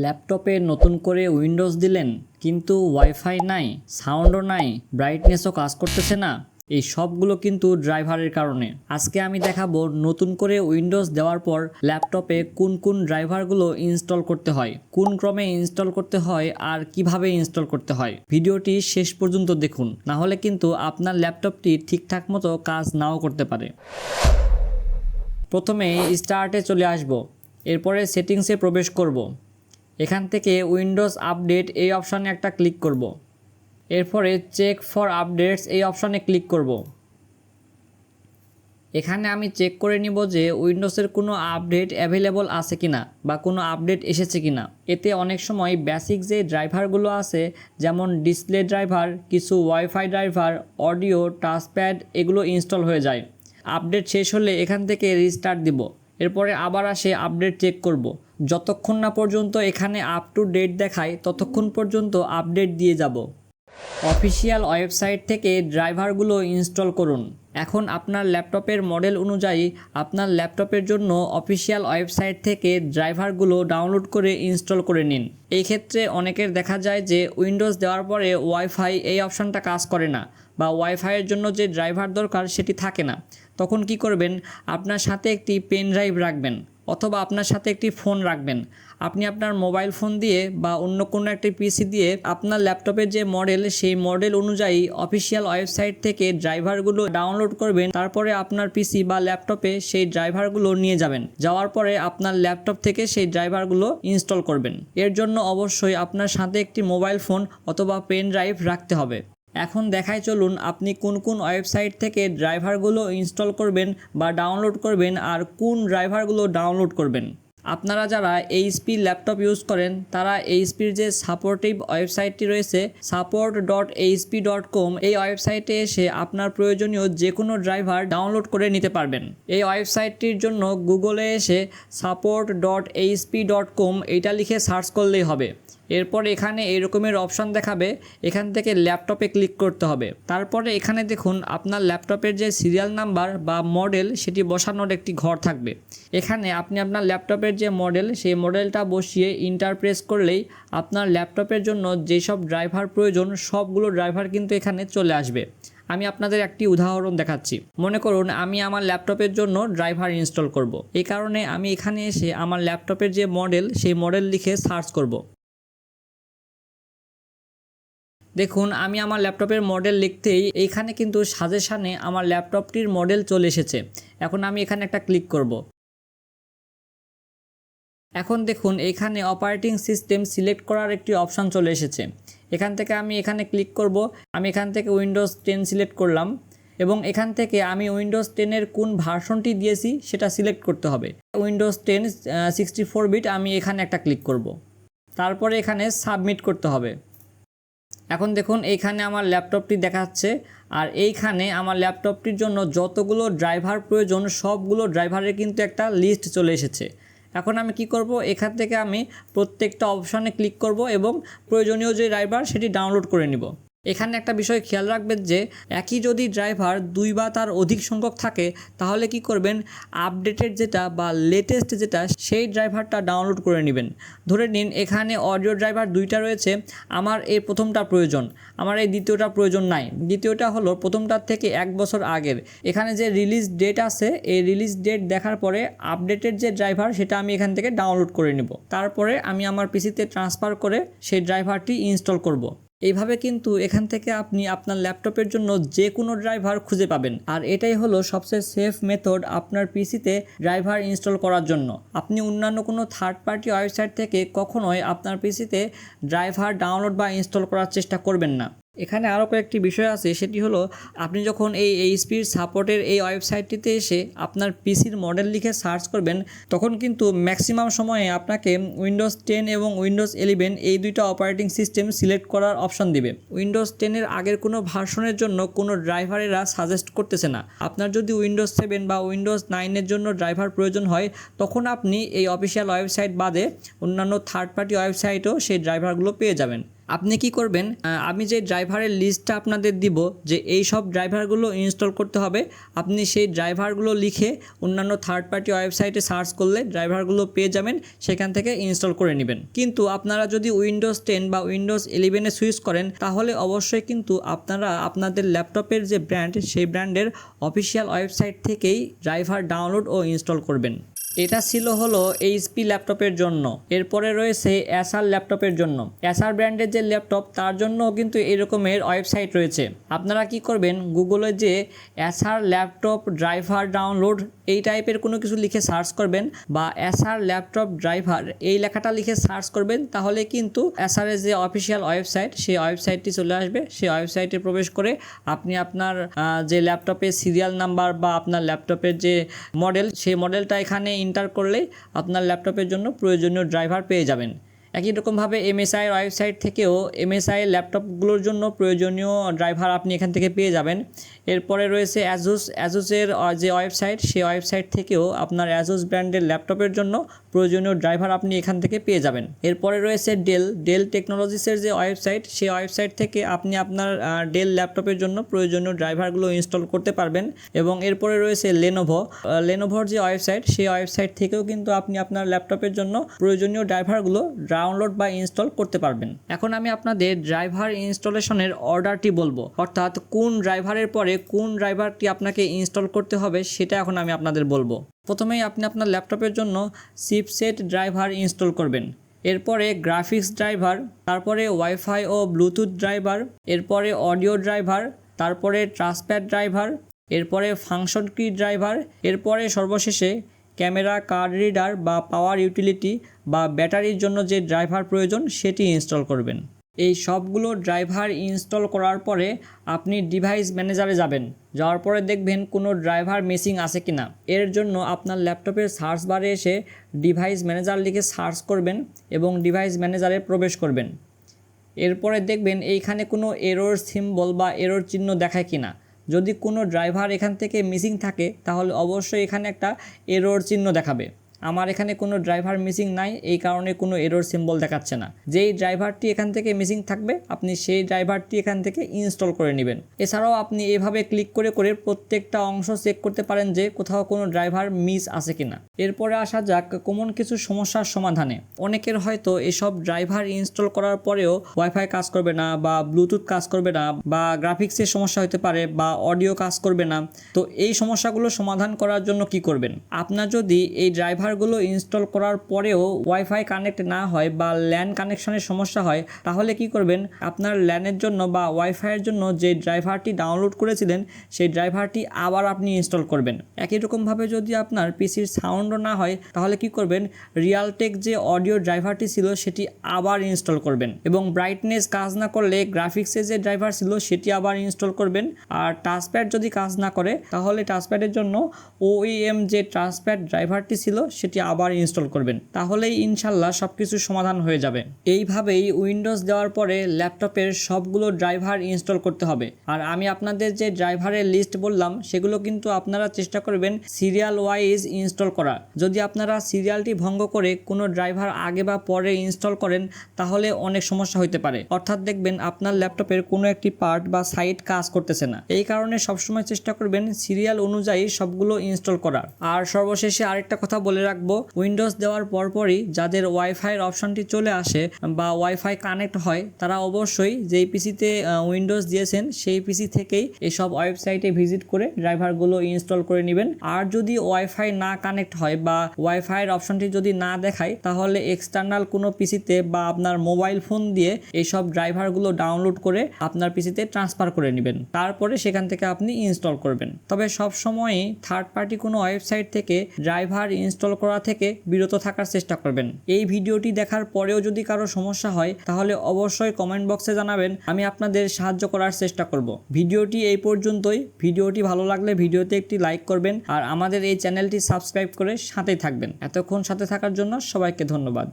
ল্যাপটপে নতুন করে উইন্ডোজ দিলেন, কিন্তু ওয়াইফাই নাই, সাউন্ডও নাই, ব্রাইটনেসও কাজ করতেছে না। এই সবগুলো কিন্তু ড্রাইভারের কারণে। আজকে আমি দেখাবো নতুন করে উইন্ডোজ দেওয়ার পর ল্যাপটপে কোন কোন ড্রাইভারগুলো ইনস্টল করতে হয়, কোন ক্রমে ইনস্টল করতে হয় আর কীভাবে ইনস্টল করতে হয়। ভিডিওটি শেষ পর্যন্ত দেখুন, না হলে কিন্তু আপনার ল্যাপটপটি ঠিকঠাক মতো কাজ নাও করতে পারে। প্রথমে স্টার্টে চলে আসব, এরপরে সেটিংসে প্রবেশ করব। এখান থেকে উইন্ডোজ আপডেট এই অপশানে একটা ক্লিক করব। এরপরে চেক ফর আপডেটস এই অপশানে ক্লিক করব। এখানে আমি চেক করে নিব যে উইন্ডোজের কোনো আপডেট অ্যাভেলেবল আছে কি না বা কোনো আপডেট এসেছে কি না এতে অনেক সময় বেসিক যে ড্রাইভারগুলো আছে, যেমন ডিসপ্লে ড্রাইভার, কিছু ওয়াইফাই ড্রাইভার, অডিও, টাচপ্যাড, এগুলো ইনস্টল হয়ে যায়। আপডেট শেষ হলে এখান থেকে রিস্টার্ট দিব। এরপরে আবার আসে আপডেট চেক করব। যতক্ষণ না পর্যন্ত এখানে আপ টু ডেট দেখায়, ততক্ষণ পর্যন্ত আপডেট দিয়ে যাব। অফিসিয়াল ওয়েবসাইট থেকে ড্রাইভারগুলো ইনস্টল করুন। এখন আপনার ল্যাপটপের মডেল অনুযায়ী আপনার ল্যাপটপের জন্য অফিসিয়াল ওয়েবসাইট থেকে ড্রাইভারগুলো ডাউনলোড করে ইনস্টল করে নিন। এই ক্ষেত্রে অনেকের দেখা যায় যে উইন্ডোজ দেওয়ার পরে ওয়াইফাই এই অপশানটা কাজ করে না বা ওয়াইফাইয়ের জন্য যে ড্রাইভার দরকার সেটি থাকে না। তখন কি করবেন? আপনার সাথে একটি পেন ড্রাইভ রাখবেন। অথবা আপনার সাথে একটি ফোন রাখবেন। আপনি আপনার মোবাইল ফোন দিয়ে বা অন্য কোনো একটি পিসি দিয়ে আপনার ল্যাপটপের যে মডেল, সেই মডেল অনুযায়ী অফিসিয়াল ওয়েবসাইট থেকে ড্রাইভারগুলো ডাউনলোড করবেন। তারপরে আপনার পিসি বা ল্যাপটপে সেই ড্রাইভারগুলো নিয়ে যাবেন। যাওয়ার পরে আপনার ল্যাপটপ থেকে সেই ড্রাইভারগুলো ইনস্টল করবেন। এর জন্য অবশ্যই আপনার সাথে একটি মোবাইল ফোন অথবা পেন ড্রাইভ রাখতে হবে। এখন দেখায় চলুন আপনি কোন কোন ওয়েবসাইট থেকে ড্রাইভারগুলো ইনস্টল করবেন বা ডাউনলোড করবেন আর কোন ড্রাইভারগুলো ডাউনলোড করবেন। আপনারা যারা এইচপি ল্যাপটপ ইউজ করেন, তারা এইচপির যে সাপোর্টিভ ওয়েবসাইটটি রয়েছে support dot HP dot com এই ওয়েবসাইটে এসে আপনার প্রয়োজনীয় যে কোনো ড্রাইভার ডাউনলোড করে নিতে পারবেন। এই ওয়েবসাইটটির জন্য গুগলে এসে support dot HP dot com এইটা লিখে সার্চ করলেই হবে। এরপর এখানে এরকমের অপশান দেখাবে। এখান থেকে ল্যাপটপে ক্লিক করতে হবে। তারপরে এখানে দেখুন, আপনার ল্যাপটপের যে সিরিয়াল নাম্বার বা মডেল সেটি বসানোর একটি ঘর থাকবে। এখানে আপনি আপনার ল্যাপটপের যে মডেল সেই মডেলটা বসিয়ে ইন্টার প্রেস করলেই আপনার ল্যাপটপের জন্য যেসব ড্রাইভার প্রয়োজন, সবগুলো ড্রাইভার কিন্তু এখানে চলে আসবে। আমি আপনাদের একটি উদাহরণ দেখাচ্ছি। মনে করুন, আমি আমার ল্যাপটপের জন্য ড্রাইভার ইনস্টল করব। এই কারণে আমি এখানে এসে আমার ল্যাপটপের যে মডেল সেই মডেল লিখে সার্চ করব। দেখুন, আমি আমার ল্যাপটপের মডেল লিখতেই এইখানে কিন্তু সাজেশানে আমার ল্যাপটপটির মডেল চলে এসেছে। এখন আমি এখানে একটা ক্লিক করব। এখন দেখুন এখানে অপারেটিং সিস্টেম সিলেক্ট করার একটি অপশান চলে এসেছে। এখান থেকে আমি এখানে ক্লিক করব। আমি এখান থেকে উইন্ডোজ টেন সিলেক্ট করলাম এবং এখান থেকে আমি উইন্ডোজ টেনের কোন ভার্সনটি দিয়েছি সেটা সিলেক্ট করতে হবে। Windows ten sixty four bit আমি এখানে একটা ক্লিক করব। তারপরে এখানে সাবমিট করতে হবে। এখন দেখুন এইখানে আমার ল্যাপটপটি দেখাচ্ছে, আর এইখানে আমার ল্যাপটপটির জন্য যতগুলো ড্রাইভার প্রয়োজন, সবগুলো ড্রাইভারের কিন্তু একটা লিস্ট চলে এসেছে। এখন আমি কি করব? এখান থেকে আমি প্রত্যেকটা অপশানে ক্লিক করব এবং প্রয়োজনীয় যে ড্রাইভার সেটি ডাউনলোড করে নিব। এখানে একটা বিষয় খেয়াল রাখবেন যে, একই যদি ড্রাইভার দুই বা তার অধিক সংখ্যক থাকে, তাহলে কি করবেন? আপডেটেড যেটা বা লেটেস্ট যেটা, সেই ড্রাইভারটা ডাউনলোড করে নেবেন। ধরে নিন, এখানে অডিও ড্রাইভার দুইটা রয়েছে, আমার এই প্রথমটা প্রয়োজন, আমার এই দ্বিতীয়টা প্রয়োজন নাই। দ্বিতীয়টা হলো, প্রথমটার থেকে এক বছর আগের। এখানে যে রিলিজ ডেট আছে, এই রিলিজ ডেট দেখার পরে আপডেটেড যে ড্রাইভার, সেটা আমি এখান থেকে ডাউনলোড করে নেব। তারপরে আমি আমার পিসিতে ট্রান্সফার করে সেই ড্রাইভারটি ইনস্টল করব। এইভাবে কিন্তু এখান থেকে আপনি আপনার ল্যাপটপের জন্য যে কোনো ড্রাইভার খুঁজে পাবেন। আর এটাই হলো সবচেয়ে সেফ মেথড আপনার পিসিতে ড্রাইভার ইনস্টল করার জন্য। আপনি অন্যান্য কোনো থার্ড পার্টি ওয়েবসাইট থেকে কখনোই আপনার পিসিতে ড্রাইভার ডাউনলোড বা ইনস্টল করার চেষ্টা করবেন না। এখানে আরও কয়েকটি বিষয় আছে, সেটি হলো আপনি যখন এই এইচপির সাপোর্টের এই ওয়েবসাইটটিতে এসে আপনার পিসির মডেল লিখে সার্চ করবেন, তখন কিন্তু ম্যাক্সিমাম সময়ে আপনাকে উইন্ডোজ টেন এবং উইন্ডোজ ইলেভেন এই দুইটা অপারেটিং সিস্টেম সিলেক্ট করার অপশন দিবে। উইন্ডোজ টেনের আগের কোনো ভার্সনের জন্য কোনো ড্রাইভারেরা সাজেস্ট করতেছে না। আপনার যদি উইন্ডোজ সেভেন বা উইন্ডোজ নাইনের জন্য ড্রাইভার প্রয়োজন হয়, তখন আপনি এই অফিসিয়াল ওয়েবসাইট বাদে অন্যান্য থার্ড পার্টি ওয়েবসাইটেও সেই ড্রাইভারগুলো পেয়ে যাবেন। আপনি কি করবেন? আমি যে ড্রাইভারের লিস্টটা আপনাদের দিব যে এই সব ড্রাইভারগুলো ইনস্টল করতে হবে, আপনি সেই ড্রাইভারগুলো লিখে অন্যান্য থার্ড পার্টি ওয়েবসাইটে সার্চ করলে ড্রাইভারগুলো পেয়ে যাবেন, সেখান থেকে ইনস্টল করে নেবেন। কিন্তু আপনারা যদি উইন্ডোজ টেন বা উইন্ডোজ ইলেভেনে সুইচ করেন, তাহলে অবশ্যই কিন্তু আপনারা আপনাদের ল্যাপটপের যে ব্র্যান্ড সেই ব্র্যান্ডের অফিসিয়াল ওয়েবসাইট থেকেই ড্রাইভার ডাউনলোড ও ইনস্টল করবেন। এটা ছিল হলো এইচপি ল্যাপটপের জন্য। এরপরে রয়েছে অ্যাসার ল্যাপটপের জন্য। অ্যাসার ব্র্যান্ডের যে ল্যাপটপ, তার জন্য কিন্তু এরকমের ওয়েবসাইট রয়েছে। আপনারা কি করবেন, গুগলে যে অ্যাসার ল্যাপটপ ড্রাইভার ডাউনলোড এই টাইপের কোনো কিছু লিখে সার্চ করবেন বা এসআর ল্যাপটপ ড্রাইভার এই লেখাটা লিখে সার্চ করবেন, তাহলে কিন্তু এসআর এর যে অফিসিয়াল ওয়েবসাইট সেই ওয়েবসাইটটি চলে আসবে। সেই ওয়েবসাইটে প্রবেশ করে আপনি আপনার যে ল্যাপটপের সিরিয়াল নাম্বার বা আপনার ল্যাপটপের যে মডেল সেই মডেলটা এখানে ইন্টার করলেই আপনার ল্যাপটপের জন্য প্রয়োজনীয় ড্রাইভার পেয়ে যাবেন। একই রকমভাবে এমএসআই ওয়েবসাইট থেকেও এমএসআই ল্যাপটপগুলোর জন্য প্রয়োজনীয় ড্রাইভার আপনি এখান থেকে পেয়ে যাবেন। এরপরে রয়েছে অ্যাজুস অ্যাজুসের যে ওয়েবসাইট সেই ওয়েবসাইট থেকেও আপনার অ্যাজুস ব্র্যান্ডের ল্যাপটপের জন্য প্রয়োজনীয় ড্রাইভার আপনি এখান থেকে পেয়ে যাবেন। এরপরে রয়েছে ডেল ডেল টেকনোলজিসের যে ওয়েবসাইট সেই ওয়েবসাইট থেকে আপনি আপনার ডেল ল্যাপটপের জন্য প্রয়োজনীয় ড্রাইভারগুলো ইনস্টল করতে পারবেন। এবং এরপরে রয়েছে লেনোভো লেনোভোর যে ওয়েবসাইট সেই ওয়েবসাইট থেকেও কিন্তু আপনি আপনার ল্যাপটপের জন্য প্রয়োজনীয় ড্রাইভারগুলো ডাউনলোড বা ইনস্টল করতে পারবেন। এখন আমি আপনাদের ড্রাইভার ইনস্টলেশনের অর্ডারটি বলব। অর্থাৎ কোন ড্রাইভারের পরে কোন ড্রাইভারটি আপনাকে ইনস্টল করতে হবে সেটা এখন আমি আপনাদের বলব। প্রথমেই আপনি আপনার ল্যাপটপের জন্য সিপসেট ড্রাইভার ইনস্টল করবেন। এরপরে গ্রাফিক্স ড্রাইভার, তারপরে ওয়াইফাই ও ব্লুটুথ ড্রাইভার, এরপরে অডিও ড্রাইভার, তারপরে ট্রান্সপ্যাড ড্রাইভার, এরপরে ফাংশন কি ড্রাইভার, এরপরে সর্বশেষে ক্যামেরা কার্ড রিডার বা পাওয়ার ইউটিলিটি বা ব্যাটারির জন্য যে ড্রাইভার প্রয়োজন, সেটি ইনস্টল করবেন। এই সবগুলো ড্রাইভার ইনস্টল করার পরে আপনি ডিভাইস ম্যানেজারে যাবেন। যাওয়ার পরে দেখবেন কোনো ড্রাইভার মিসিং আছে কিনা। এর জন্য আপনার ল্যাপটপের সার্চ বারে এসে ডিভাইস ম্যানেজার লিখে সার্চ করবেন এবং ডিভাইস ম্যানেজারে প্রবেশ করবেন। এরপরে দেখবেন এইখানে কোনো এরোর সিম্বল বা এরোর চিহ্ন দেখায় কিনা। যদি কোনো ড্রাইভার এখান থেকে মিসিং থাকে তাহলে অবশ্যই এখানে একটা এরোর চিহ্ন দেখাবে। আমার এখানে কোনো ড্রাইভার মিসিং নাই, এই কারণে কোনো এরোর সিম্বল দেখাচ্ছে না। যেই ড্রাইভারটি এখান থেকে মিসিং থাকবে, আপনি সেই ড্রাইভারটি এখান থেকে ইনস্টল করে নেবেন। এছাড়াও আপনি এভাবে ক্লিক করে করে প্রত্যেকটা অংশ চেক করতে পারেন যে কোথাও কোনো ড্রাইভার মিস আছে কিনা। এরপরে আসা যাক কমন কিছু সমস্যার সমাধানে। অনেকের হয়তো এসব ড্রাইভার ইনস্টল করার পরেও ওয়াইফাই কাজ করবে না বা ব্লুটুথ কাজ করবে না বা গ্রাফিক্সের সমস্যা হতে পারে বা অডিও কাজ করবে না। তো এই সমস্যাগুলো সমাধান করার জন্য কি করবেন? আপনার যদি এই ড্রাইভারগুলো ইনস্টল করার পরেও ওয়াইফাই কানেক্ট না হয় বা ল্যান কানেকশনের সমস্যা হয়, তাহলে কি করবেন? আপনার ল্যানের জন্য বা ওয়াইফাইয়ের জন্য যে ড্রাইভারটি ডাউনলোড করেছিলেন, সেই ড্রাইভারটি আবার আপনি ইনস্টল করবেন। একই রকমভাবে যদি আপনার পিসির সাউন্ডও না হয়, তাহলে কি করবেন? রিয়ালটেক যে অডিও ড্রাইভারটি ছিল, সেটি আবার ইনস্টল করবেন এবং ব্রাইটনেস কাজ না করলে গ্রাফিক্সের যে ড্রাইভার ছিল, সেটি আবার ইনস্টল করবেন। আর টাচপ্যাড যদি কাজ না করে, তাহলে টাচপ্যাডের জন্য ওইএম যে টাচপ্যাড ড্রাইভারটি ছিল সেটি আবার ইনস্টল করবেন, তাহলেই ইনশাল্লাহ সব কিছু সমাধান হয়ে যাবে। এইভাবেই উইন্ডোজ দেওয়ার পরে ল্যাপটপের সবগুলো ড্রাইভার ইনস্টল করতে হবে। আর আমি আপনাদের যে ড্রাইভারের লিস্ট বললাম, সেগুলো কিন্তু আপনারা চেষ্টা করবেন সিরিয়াল ওয়াইজ ইনস্টল করা। যদি আপনারা সিরিয়ালটি ভঙ্গ করে কোনো ড্রাইভার আগে বা পরে ইনস্টল করেন, তাহলে অনেক সমস্যা হতে পারে। অর্থাৎ দেখবেন আপনার ল্যাপটপের কোনো একটি পার্ট বা সাইট কাজ করতেছে না। এই কারণে সবসময় চেষ্টা করবেন সিরিয়াল অনুযায়ী সবগুলো ইনস্টল করার। আর সর্বশেষে আরেকটা কথা বলে রাখব। উইন্ডোজ দেওয়ার পরপরই যাদের ওয়াইফাইয়ের অপশনটি চলে আসে বা ওয়াইফাই কানেক্ট হয়, তারা অবশ্যই যেই পিসিতে উইন্ডোজ দিয়েছেন, সেই পিসি থেকেই এসব ওয়েবসাইটে ভিজিট করে ড্রাইভারগুলো ইনস্টল করে নেবেন। আর যদি ওয়াইফাই না কানেক্ট হয় বা ওয়াইফাইয়ের অপশনটি যদি না দেখায়, তাহলে এক্সটার্নাল কোনো পিসিতে বা আপনার মোবাইল ফোন দিয়ে এইসব ড্রাইভারগুলো ডাউনলোড করে আপনার পিসিতে ট্রান্সফার করে নেবেন। তারপরে সেখান থেকে আপনি ইনস্টল করবেন। তবে সব সময়ই থার্ড পার্টি কোনো ওয়েবসাইট থেকে ড্রাইভার ইনস্টল করা থেকে বিরত থাকার চেষ্টা করবেন। এই ভিডিওটি দেখার পরেও যদি কারও সমস্যা হয়, তাহলে অবশ্যই কমেন্ট বক্সে জানাবেন, আমি আপনাদের সাহায্য করার চেষ্টা করব। ভিডিওটি এই পর্যন্তই। ভিডিওটি ভালো লাগলে ভিডিওতে একটি লাইক করবেন আর আমাদের এই চ্যানেলটি সাবস্ক্রাইব করে সাথেই থাকবেন। এতক্ষণ সাথে থাকার জন্য সবাইকে ধন্যবাদ।